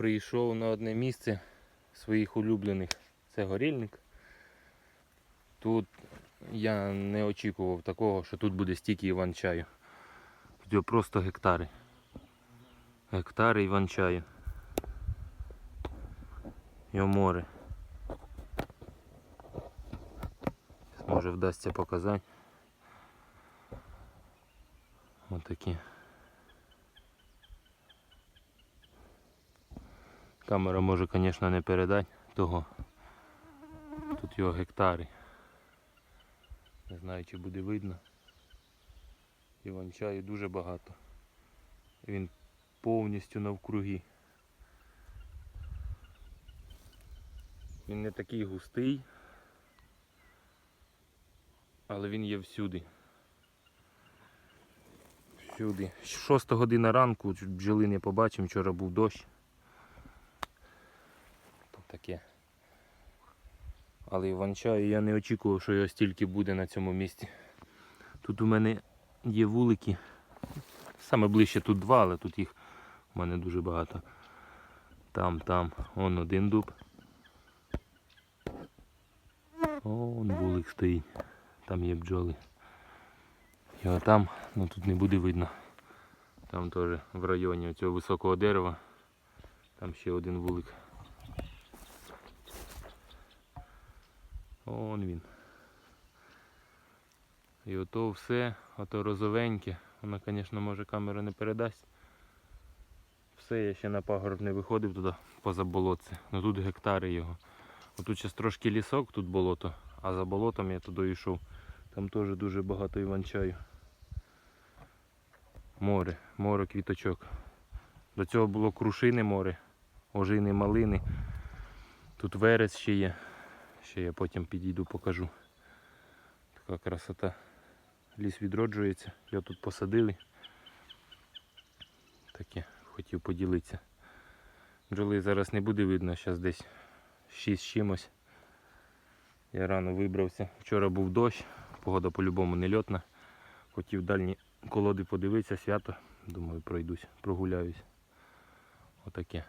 прийшов на одне місце своїх улюблених. Це горільник. Тут я не очікував такого, що тут буде стільки іван-чаю. Тут просто гектари. Гектари іван-чаю. Його море. Може вдасться показати. Отакі. Камера може, звісно, не передати того. Тут його гектари. Не знаю, чи буде видно. Іван-чаю дуже багато. Він повністю навкруги. Він не такий густий, але він є всюди. Всюди. Шоста година ранку, бджоли не побачимо, вчора був дощ. Таке. Але іван-чаю я не очікував, що його стільки буде на цьому місці. Тут у мене є вулики. Саме ближче тут два, але тут їх у мене дуже багато. Там, там, он один дуб. Он вулик стоїть. Там є бджоли. Його там, ну тут не буде видно. Там теж в районі цього високого дерева. Там ще один вулик. Он він. І ото все, ото розовеньке. Вона, звісно, може камера не передасть. Все, я ще на пагорб не виходив туди поза болотце. Ну тут гектари його. Отут зараз трошки лісок, тут болото, а за болотом я туди йшов. Там теж дуже багато іван-чаю. Море, море квіточок. До цього було крушине море, ожини малини. Тут верес ще є. Ще я потім підійду покажу. Така красота. Ліс відроджується, його тут посадили. Таке, хотів поділитися. Бджоли зараз не буде видно, зараз десь 6 чимось. Я рано вибрався. Вчора був дощ, погода по-любому не льотна. Хотів дальні колоди подивитися, свято. Думаю, пройдусь, прогуляюсь. Отаке.